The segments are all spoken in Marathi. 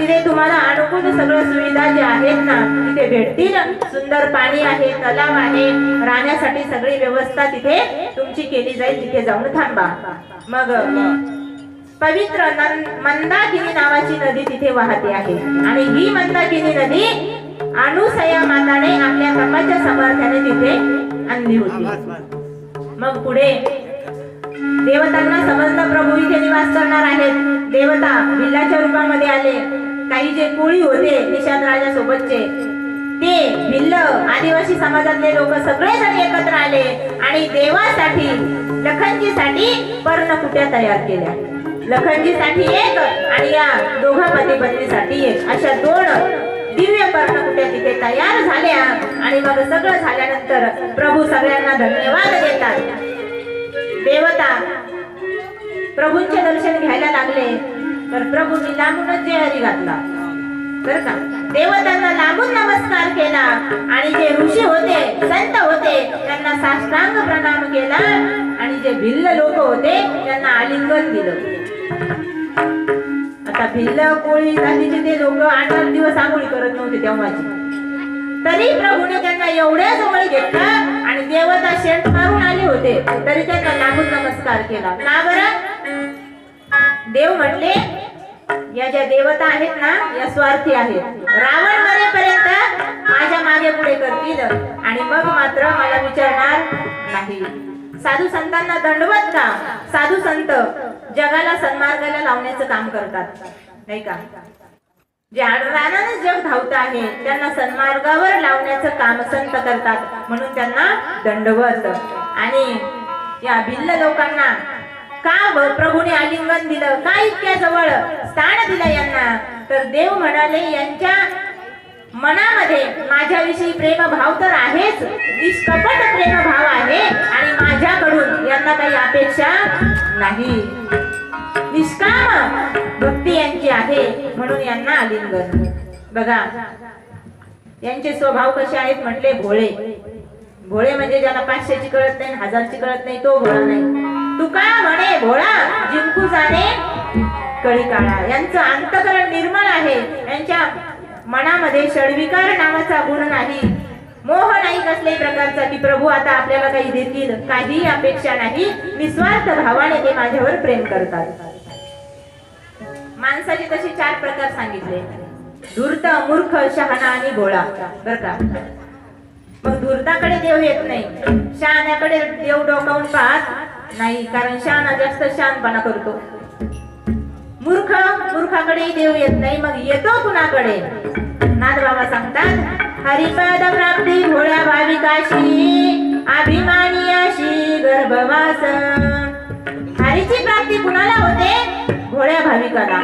तिथे तुम्हाला अनुकूल सगळ्या सुविधा ज्या आहेत ना तिथे भेटतील. सुंदर पाणी आहे तलाव आहे. राहण्यासाठी सगळी व्यवस्था तिथे तुमची केली जाईल. तिथे जाऊन थांबा. मग पवित्र मंदाकिनी नावाची नदी तिथे वाहते आहे. आणि ही मंदाकिनी नदी अनुसया माताने आपल्या कपाच्या सामर्थ्याने तिथे आणली होती. मग पुढे देवतांना समजता प्रभू इथे निवास करणार आहेत. देवता भिल्लाच्या रूपामध्ये आले. काही जे कोळी होते निषाद राजा सोबतचे ते भिल्ल आदिवासी समाजातले लोक सगळेजण एकत्र आले आणि देवासाठी लखनजीसाठी पर्णकुट्या तयार केल्या. लखनजीसाठी एक आणि या दोघा पती पत्नीसाठी एक. अशा दोन दिव्य पर्णकुट्या तिथे तयार झाल्या आणि मग सगळं झाल्यानंतर प्रभू सगळ्यांना धन्यवाद देतात. प्रभूंचे दर्शन घ्यायला लागले. तर प्रभूंनी लांबूनच जे हरी घातला. बर का? देवतांना लांबून नमस्कार केला. आणि जे ऋषी होते संत होते त्यांना साष्टांग प्रणाम केला. आणि जे भिल्ल लोक होते त्यांना आलिंगन दिलं. आता भिल्ल कोळी जातीचे ते लोक आठ आठ दिवस आंघोळी करत नव्हते तेव्हाची. तरी प्रभूने त्यांना एवढ्या जवळ घेतलं आणि देवता शेण मारून आले होते. तरी त्यांना लांबून नमस्कार केला. का बरं? देव म्हटले या ज्या देवता आहेत ना या स्वार्थी आहेत. रावण मरेपर्यंत माझ्या मागे पुढे करतील आणि मग मात्र मला विचारणार नाही. साधू संतांना दंडवत का? साधू संत जगाला सन्मार्गाला लावण्याचं काम करतात. नाही का? जे आडरानानं जग धावत आहे त्यांना सन्मार्गावर लावण्याचं काम संत करतात. म्हणून त्यांना दंडवत. आणि या भिल्ल लोकांना का प्रभूने आलिंगन दिलं? का इतक्या जवळ स्थान दिलं यांना? तर देव म्हणाले यांच्या मनामध्ये माझ्याविषयी प्रेम भाव तर आहेच. निष्कपट प्रेम भाव आहे आणि माझ्याकडून यांना काही अपेक्षा नाही. निष्काम भक्ती यांची आहे म्हणून यांना आलिंगन. बघा यांचे स्वभाव कसे आहेत म्हटले भोळे. भोळे म्हणजे ज्याला पाचशेची कळत नाही हजारची कळत नाही तो भोळा नाही. तुका म्हणे भोळा जिंकू जाणे कळी काळा यांचं अंतकरण निर्मळ आहे. यांच्या मनामध्ये षडविकार नावाचा गुण नाही. मोह नाही कसल्याही प्रकारचा की प्रभू आता आपल्याला काही देतील काही अपेक्षा नाही. निस्वार्थ भावाने ते माझ्यावर प्रेम करतात. माणसाचे तसे चार प्रकार सांगितले. धूर्त मूर्ख शहाणा आणि गोळा बर का? मग धूर्ताकडे देव येत नाही. शहाण्याकडे देव डोकावून पाहत नाही कारण शहाणा जास्त शहाणपणा करतो. मूर्ख मूर्खाकडे देव येत नाही मग येतो कुणाकडे? नाथ बाबा सांगतात हरिपद प्राप्ती भोळ्या भाविकाशी अभिमानी अशी गर्भवास. हरीची प्राप्ती कुणाला होते? भोळ्या भाविकाला.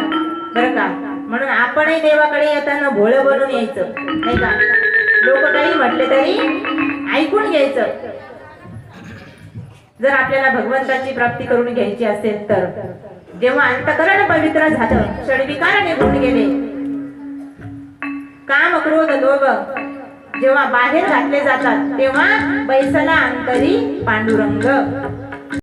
बरं का? म्हणून आपणही देवाकडे येताना भोळं बनून यायचं. नाही का? लोक काही म्हटले तरी ऐकून घ्यायचं. जर आपल्याला भगवंताची प्राप्ती करून घ्यायची असेल तर. जेव्हा अंतकरण पवित्र झालं षडविकार निघून गेले. काम क्रोध लोभ जेव्हा बाहेर घातले जातात तेव्हा बैसला अंतरी पांडुरंग.